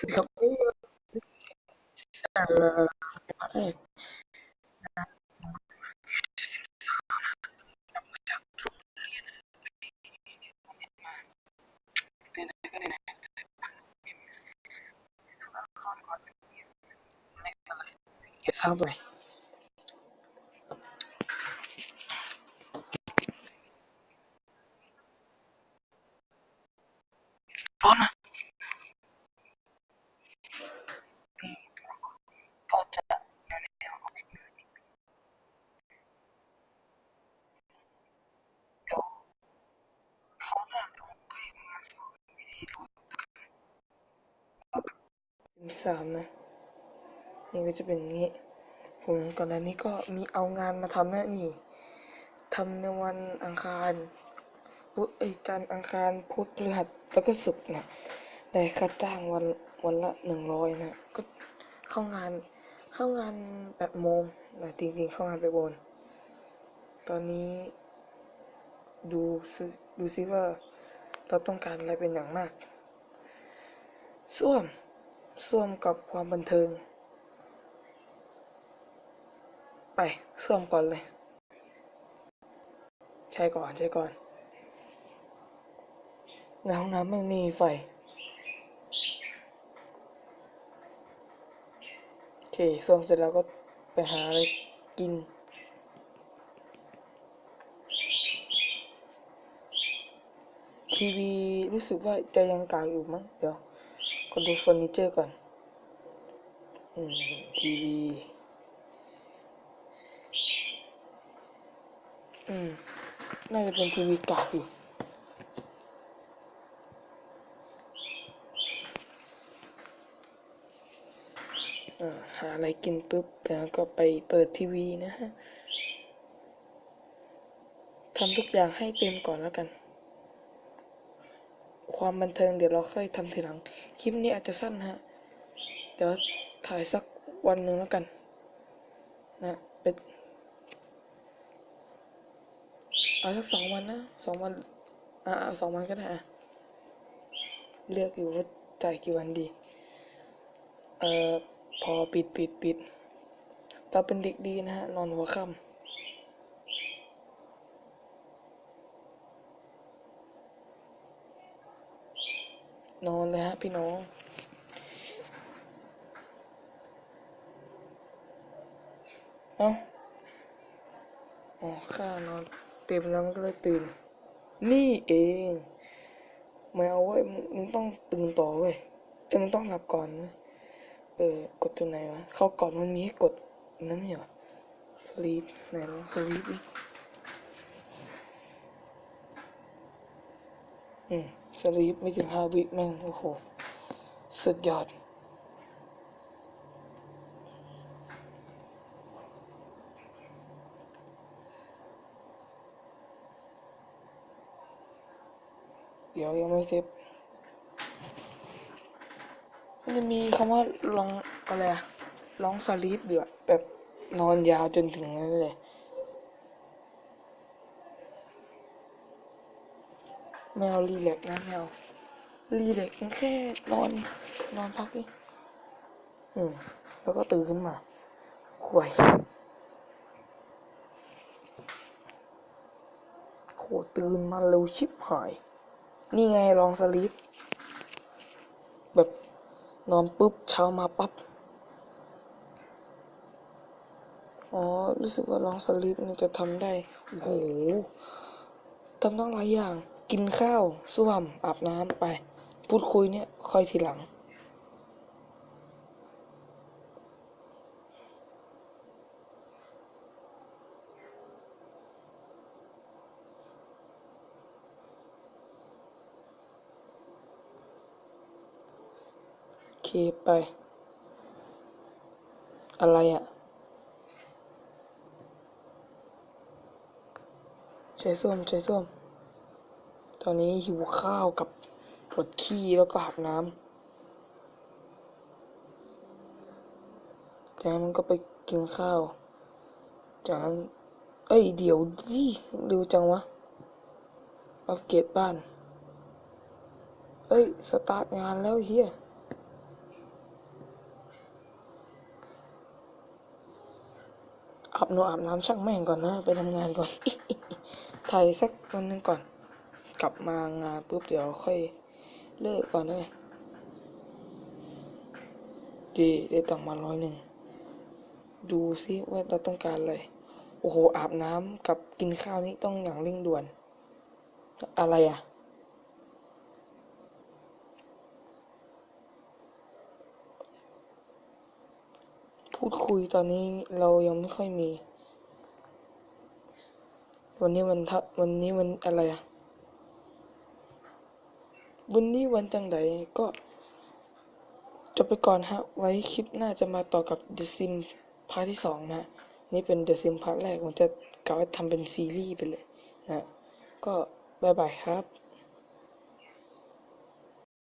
สวัสดีครับเอ่อเอ่อพาร์ทแรกเป็นอะไรก็ได้นะเก็บซ้ำไปร้อนนะก็จะแนวแนวเอาไปมือเดี๋ยวเขาวหน้าผมก็ยังมาสอนวิธีรูด เป็นสามนะนี่ก็จะเป็นอย่างนี้ผมก่อนหน้านี้ก็มีเอางานมาทำนะนี่ทำในวันอังคารพุธไอจันอังคารพุธพฤหัสแล้วก็ศุกร์นะได้ค่าจ้างวันวันละหนึ่งร้อยนะก็เข้างานเข้างานแปดโมงนะจริงๆเข้างานแปดโมงตอนนี้ดูซิดูซิว่าเราต้องการอะไรเป็นอย่างมากส้วม ส้วมกับความบันเทิง ไปส้วมก่อนเลย ใช่ก่อนใช่ก่อนในห้องน้ำไม่มีไฟโอเคส้วมเสร็จแล้วก็ไปหาอะไรกินทีวีรู้สึกว่าจะยังกลางอยู่มั้งเดี๋ยว ก็ดูเฟอร์นิเจอร์ก่อนทีวีอืม น่าจะเป็นทีวีกาอยู่อ่าหาอะไรกินปุ๊บแล้วก็ไปเปิดทีวีนะฮะทำทุกอย่างให้เต็มก่อนแล้วกัน ความบันเทิงเดี๋ยวเราค่อยทำทีหลัง คลิปนี้อาจจะสั้นฮะ เดี๋ยวถ่ายสักวันหนึ่งแล้วกัน นะเป็นเอาสักสองวันนะสองวัน อ่าเอาสองวันก็ได้อะเลือกอยู่ว่าจ่ายกี่วันดี เอ่อ พอปิดปิดปิด เราเป็นเด็กดีนะฮะ นอนหัวค่ำ นอนเลยฮะพี่น้องเอ้าอ๋อข้านอนเต็มแล้วมันก็เลยตื่น นี่เองไม่เอาเว้ยมึงต้องตื่นต่อเว้ยแต่มึงต้องหลับก่อนเออกดตัวไหนวะเข้าก่อนมันมีให้กดนั่นไม่หรอสลีปไหนวะสลีปอีกอืม สลีปไม่ถึงห้าวิแม่ง โอ้โห สุดยอด เดี๋ยวยังไม่เซฟมันจะมีคำว่าลองอะไรอะลองสลีปเดือแบบนอนยาวจนถึงนั้นเลย แมวรีแลกนะแมวรีแลกแค่นอนนอนพักเองอืมแล้วก็ตื่นขึ้นมาข่วยโหตื่นมาเร็วชิบหาย นี่ไงลองสลีปแบบนอนปุ๊บเช้ามาปั๊บอ๋อ รู้สึกว่าลองสลีปนี่จะทำได้ โอ้โหทำต้องหลายอย่าง กินข้าวส้วมอาบน้ำไป พูดคุยเนี่ยค่อยทีหลัง เคไป อะไรอะ่ะใช้ส้วมใช้ส้วม อนนี้หิวข้าวกับปวดขี้แล้วก็หักน้ำจากนั้นมันก็ไปกินข้าว จากนั้นเอ้ยเดี๋ยวดิดูจังวะ อัปเกรดบ้าน เอ้ย สตาร์ทงานแล้วเฮียอาบนอาบน้ำช่างแม่งก่อนนะ ไปทำงานก่อน ถ่ายสักวันนึงก่อน กลับมางานปุ๊บเดี๋ยวค่อยเลิกก่อนนะดีได้ตังค์มาร้อยหนึ่ง ดูซิว่าเราต้องการอะไร โอ้โห อาบน้ำกับกินข้าวนี่ต้องอย่างเร่งด่วน อะไรอะ พูดคุยตอนนี้เรายังไม่ค่อยมี วันนี้วันทวันนี้วันอะไรอะ วันนี้วันจังไดก็ จบไปก่อนฮะ ไว้คลิปหน้าจะมาต่อกับ The Sim พาร์ทที่สองนะฮะนี่เป็น The Sim พาร์ทแรก ผมจะกะว่าทำเป็นซีรีส์ไปเลยนะ ก็บายบายครับ